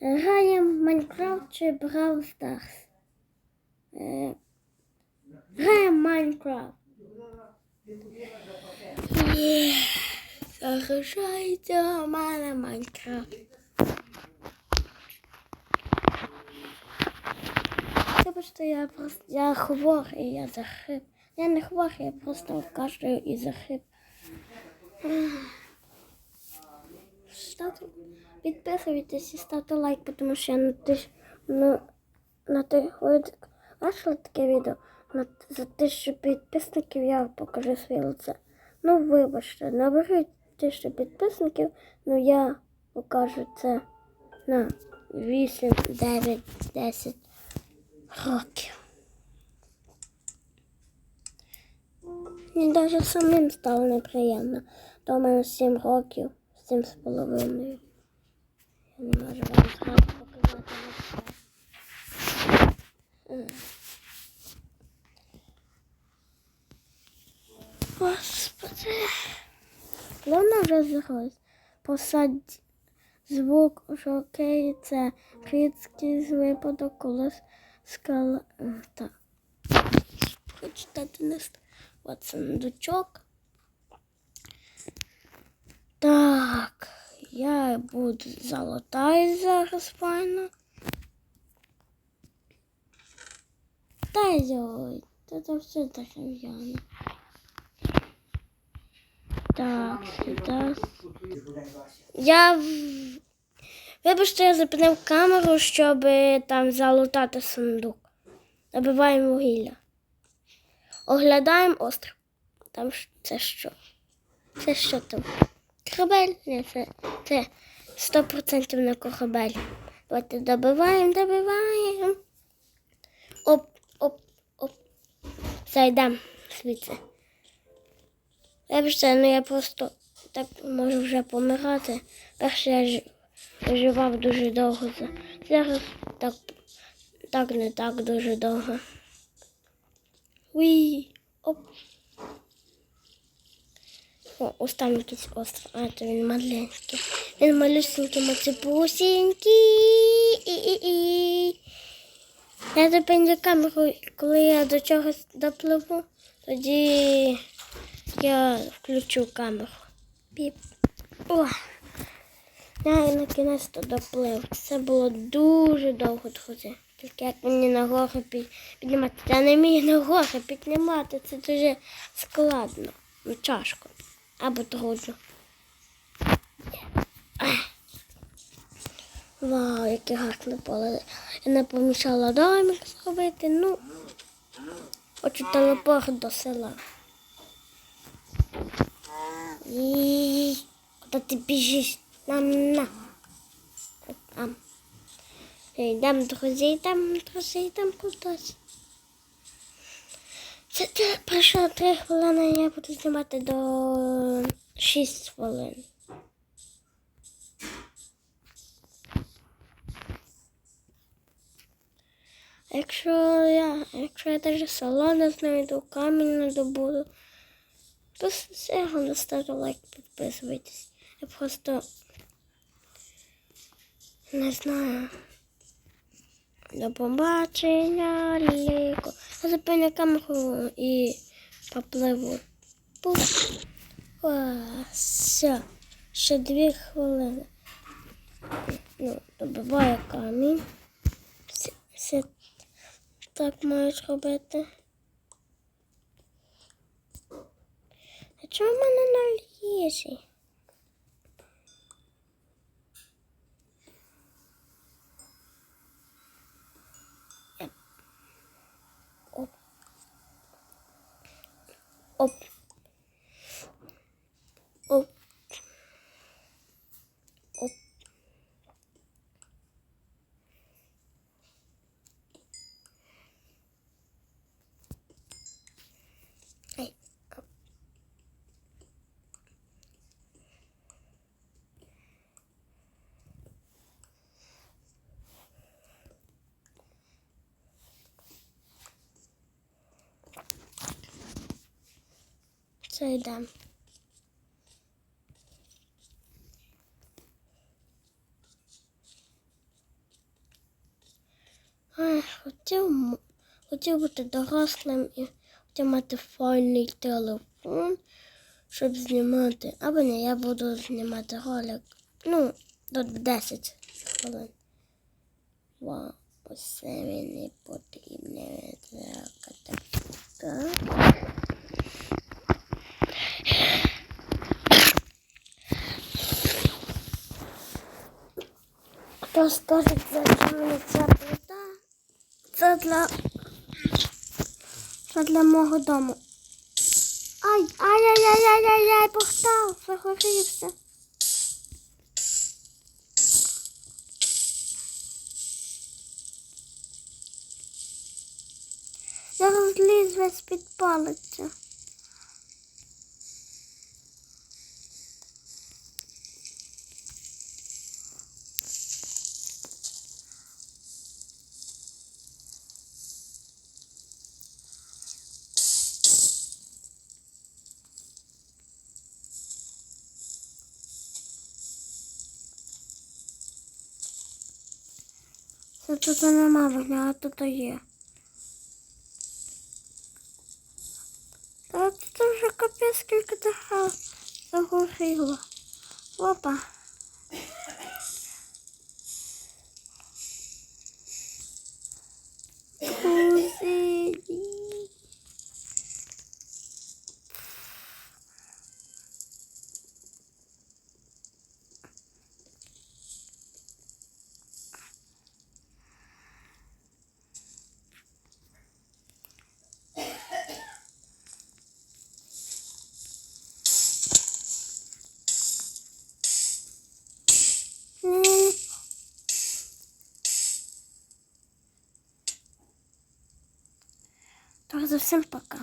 Граємо Майнкрафт чи Brawl Stars? Е, Граємо Майнкрафт. Загружається у мене Майнкрафт. Вибачте, я просто я хворий, я захрип. Я не хворий, я просто кашляю і захрип. Ставте, підписуйтесь і ставте лайк, тому що я на тисяч, на, на тих, таке відео? На, за тисячу підписників я покажу своє лице. Ну, вибачте, наберіть тисячу підписників, ну я покажу це на 8, 9, 10 років. Мені навіть самим стало неприємно. В мене 7 років, 7 з половиною. Я не можу вам зразу показати. М. Господи. Вже згось. Посадь звук, що окей, це рідкий випадок, коли скала. Е, Так. Почитати не От сундучок. Так, я буду золотаю зараз файно. Та йой, це все дерев'яне. Так, сюди. Я вибачте, я зупинив камеру, щоб там залутати сундук. Набиваємо вугілля. Оглядаємо острів. Там це що? Це що там? Корабель? Це, це 100% не корабель. Давайте добиваємо, добиваємо. Оп, оп, оп. Зайдемо звідси. Вибачте, ну я просто так можу вже помирати. Перше я ж- виживав дуже довго. Зараз так, так не так дуже довго. Уй, оп. О, ось там якийсь остров. А, то він маленький. Він малюсенький, мацепусінький. Я зупиню камеру, коли я до чогось допливу, тоді я включу камеру. Піп. О! Я на кінець то доплив. Це було дуже довго, друзі. Тільки як мені на гору піднімати. Я не вмію на гору піднімати, це дуже складно. Ну, тяжко. Або. Ах. Вау, яке гарне поле. Я не помішала домик зробити. Ну, хочу телепорт до села. І куди ти біжиш? Нам на. Там. Йдемо, друзі, йдемо, друзі, йдемо кудись. Це те, пройшло три хвилини, я буду знімати до 6 хвилин. Якщо я, якщо я даже село не знайду, камінь не добуду, то все одно ставте лайк, підписуйтесь. Я просто не знаю. До побачення, ліко. Зупиню камеру і попливу. Пуф. О, все. Ще дві хвилини. Ну, добиваю камінь. Все, все так мають робити. А чому в мене на їжі? Оп. Це йдемо. Ай, хотів, хотів бути дорослим і хотів мати файний телефон, щоб знімати. Або ні, я буду знімати ролик. Ну, до 10 хвилин. Вау, оце мені потрібно відракати. Так. Хто для мене ця плита? Це для. Це для мого дому. Ай, ай-яй-яй-яй-яй, портал, загорівся. Зараз ліз весь підпалиться. Це тут нема вогня, а тут є. Та тут вже капець скільки того загоріло. Опа. Так, зовсім пока.